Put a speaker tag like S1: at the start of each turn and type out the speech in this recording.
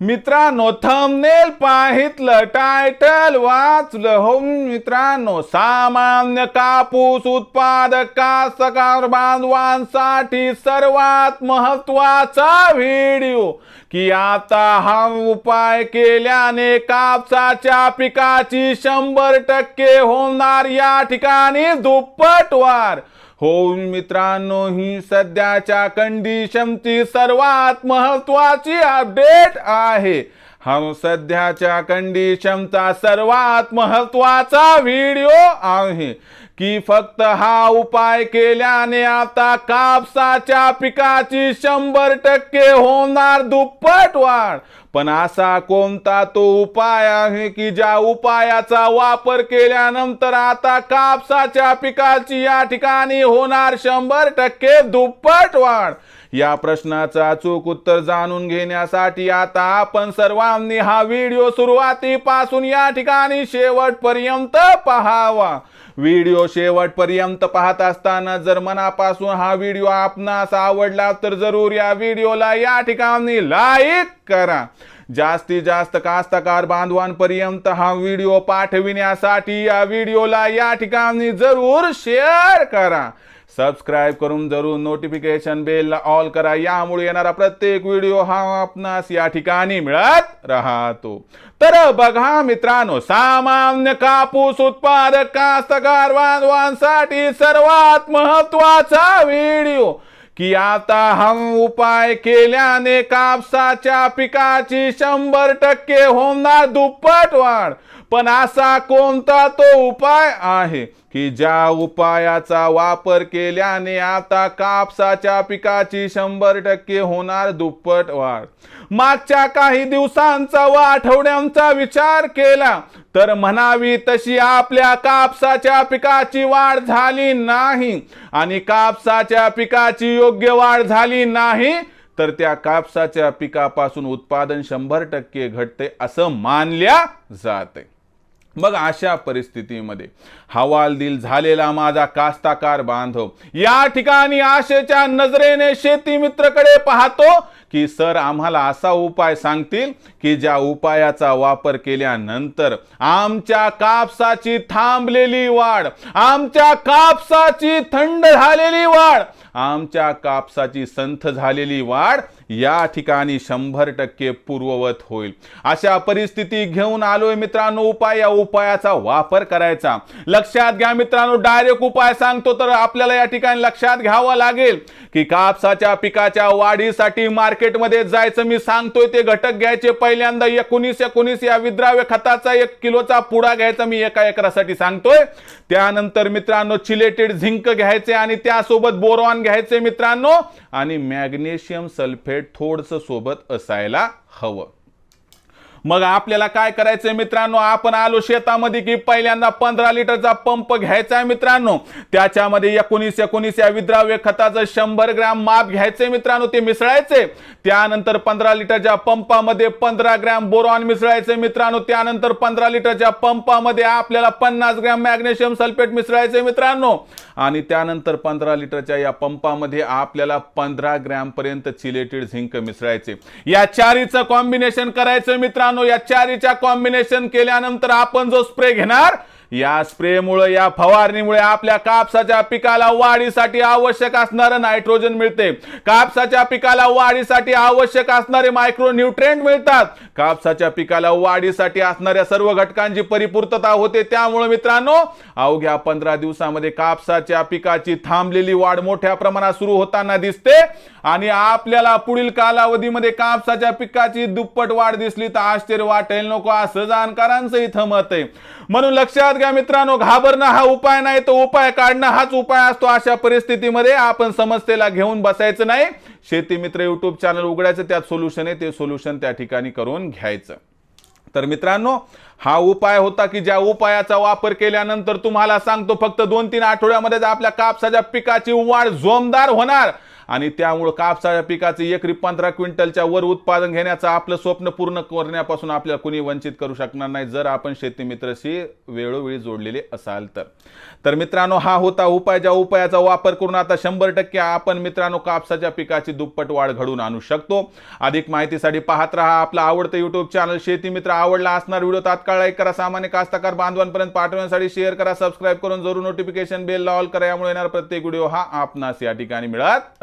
S1: मित्रांनो thumbnail पाहितलं title वाचलं. हो मित्रांनो सामान्य कापूस उत्पादक कास्तकार बांधवांसाठी सर्वात महत्त्वाचा व्हिडिओ. की आता हा उपाय केल्याने कापसाच्या पिकाची शंभर टक्के होणार या ठिकाणी दुप्पट वाढ. हो मित्रांनो ही सध्याच्या कंडिशनची सर्वात महत्वाची अपडेट आहे. हा सध्याच्या कंडिशनचा सर्वात महत्त्वाचा व्हिडिओ आहे. की फक्त हा उपाय केल्याने आता कापसाच्या पिकाची शंभर टक्के होणार दुप्पट वाढ. पण असा कोणता तो उपाय आहे की ज्या उपायाचा वापर केल्यानंतर आता कापसाच्या पिकाची या ठिकाणी होणार शंभर टक्के दुप्पट वाढ? या प्रश्नाचा अचूक उत्तर जाणून घेण्यासाठी आता आपण सर्वांनी हा व्हिडिओ सुरुवातीपासून या ठिकाणी शेवटपर्यंत पहावा. व्हिडिओ शेवटपर्यंत पाहत असताना जर मनापासून हा व्हिडिओ आपणास आवडला तर जरूर या व्हिडिओला या ठिकाणी लाईक करा. जास्तीत जास्त कास्तकार बांधवांपर्यंत हा व्हिडिओ पाठविण्यासाठी या व्हिडिओला या ठिकाणी जरूर शेअर करा. सबस्क्राईब करून जरूर नोटिफिकेशन बेलला ऑल करा. यामुळे येणारा प्रत्येक व्हिडिओ हा आपणास या ठिकाणी मिळत राहतो. तर बघा मित्रांनो सामान्य कापूस उत्पादक कास्तकार बांधवांसाठी सर्वात महत्त्वाचा व्हिडिओ की आता हम उपाय केल्याने कापसाच्या पिकाची शंभर टक्के होणार दुप्पट वाढ. पण असा कोणता तो उपाय आहे की ज्या उपायाचा वापर केल्याने आता कापसाच्या पिकाची शंभर टक्के होणार दुप्पट वाढ? मागच्या काही दिवसांचा व आठवड्यांचा विचार केला तर म्हणावी तशी आपल्या कापसाच्या पिकाची वाढ झाली नाही. आणि कापसाच्या पिकाची योग्य वाढ झाली नाही तर त्या कापसाच्या पिकापासून उत्पादन शंभर टक्के घटते असं मानल्या जाते. मग अशा परिस्थितीमध्ये हवालदिल झालेला माझा कास्ताकार बांधव. या ठिकाणी आशेच्या नजरेने शेती मित्रकडे पाहतो. की सर आम्हाला असा उपाय सांगतील की ज्या उपायाचा वापर केल्यानंतर आमच्या कापसाची थांबलेली वाढ आमच्या कापसाची थंड झालेली वाढ आमच्या कापसाची संथ झालेली वाढ या ठिकाणी शंभर टक्के पूर्ववत होईल. अशा परिस्थिती घेऊन आलोय मित्रांनो उपाय या उपायाचा वापर करायचा. लक्षात घ्या मित्रांनो डायरेक्ट उपाय सांगतो तर आपल्याला या ठिकाणी लक्षात घ्यावं लागेल की कापसाच्या पिकाच्या वाढीसाठी मार्केटमध्ये जायचं मी सांगतोय ते घटक घ्यायचे पहिल्यांदा एकोणीस एकोणीस या विद्राव्य खताचा एक किलोचा पुडा घ्यायचा मी एका एकरासाठी सांगतोय. त्यानंतर मित्रांनो चिलेटेड झिंक घ्यायचे आणि त्यासोबत बोरॉन घ्यायचे मित्रांनो. आणि मॅग्नेशियम सल्फेट थोडस सोबत असायला हवं. मग आपल्याला काय करायचंय मित्रांनो? आपण आलो शेतामध्ये की पहिल्यांदा पंधरा लिटरचा पंप घ्यायचा आहे मित्रांनो. त्याच्यामध्ये एकोणीस एकोणीस या विद्राव्य खताचं शंभर ग्रॅम माप घ्यायचे मित्रांनो ते मिसळायचे त्यानंतर पंधरा लिटरच्या पंपामध्ये पंधरा ग्रॅम बोरॉन मिसळायचे मित्रांनो. त्यानंतर पंधरा लिटरच्या पंपामध्ये आपल्याला पन्नास ग्रॅम मॅग्नेशियम सल्फेट मिसळायचे मित्रांनो. आणि त्यानंतर पंधरा लिटरच्या या पंपामध्ये आपल्याला पंधरा ग्रॅम पर्यंत चिलेटेड झिंक मिसळायचे या चारीचं कॉम्बिनेशन करायचं मित्रांनो. या चारीच्या कॉम्बिनेशन केल्यानंतर आपण जो स्प्रे घेणार या स्प्रेमुळे या फवारणीमुळे आपल्या कापसाच्या पिकाला वाढीसाठी आवश्यक असणारं नायट्रोजन मिळते. कापसाच्या पिकाला वाढीसाठी आवश्यक असणारे मायक्रो न्यूट्रेंट मिळतात. कापसाच्या पिकाला वाढीसाठी असणाऱ्या सर्व घटकांची परिपूर्तता होते. त्यामुळे मित्रांनो अवघ्या पंधरा दिवसामध्ये कापसाच्या पिकाची थांबलेली वाढ मोठ्या प्रमाणात सुरू होताना दिसते. आणि आपल्याला पुढील कालावधीमध्ये कापसाच्या पिकाची दुप्पट वाढ दिसली तर आश्चर्य वाटेल. नको असं जाणकारांचं इथं मत आहे. म्हणून लक्षात घ्या मित्रांनो घाबरणं हा उपाय नाही तो उपाय काढणं हाच उपाय असतो. अशा परिस्थितीमध्ये आपण समस्येला घेऊन बसायचं नाही. शेती मित्र युट्यूब चॅनल उघडायचं त्यात सोल्युशन आहे ते सोल्युशन त्या ठिकाणी करून घ्यायचं. तर मित्रांनो हा उपाय होता की ज्या उपायाचा वापर केल्यानंतर तुम्हाला सांगतो फक्त दोन तीन आठवड्यामध्येच आपल्या कापसाच्या पिकाची वाढ जोमदार होणार. आणि त्यामुळं कापसाच्या पिकाचे एकरी पंधरा क्विंटलच्या वर उत्पादन घेण्याचं आपलं स्वप्न पूर्ण करण्यापासून आपल्याला कुणी वंचित करू शकणार नाही जर आपण शेती मित्रशी वेळोवेळी जोडलेले असाल तर. तर मित्रांनो हा होता उपाय ज्या उपायाचा वापर करून आता शंभर टक्के आपण मित्रांनो कापसाच्या पिकाची दुप्पट वाढ घडवून आणू शकतो. अधिक माहितीसाठी पाहत राहा आपला आवडतं युट्यूब चॅनल शेती मित्र आवडला असणार व्हिडिओ तात्काळ लाईक करा. सामान्य कास्तकार बांधवांपर्यंत पाठवण्यासाठी शेअर करा. सबस्क्राईब करून जरूर नोटिफिकेशन बेल ऑल करा. यामुळे येणार प्रत्येक व्हिडिओ हा आपणास या ठिकाणी मिळत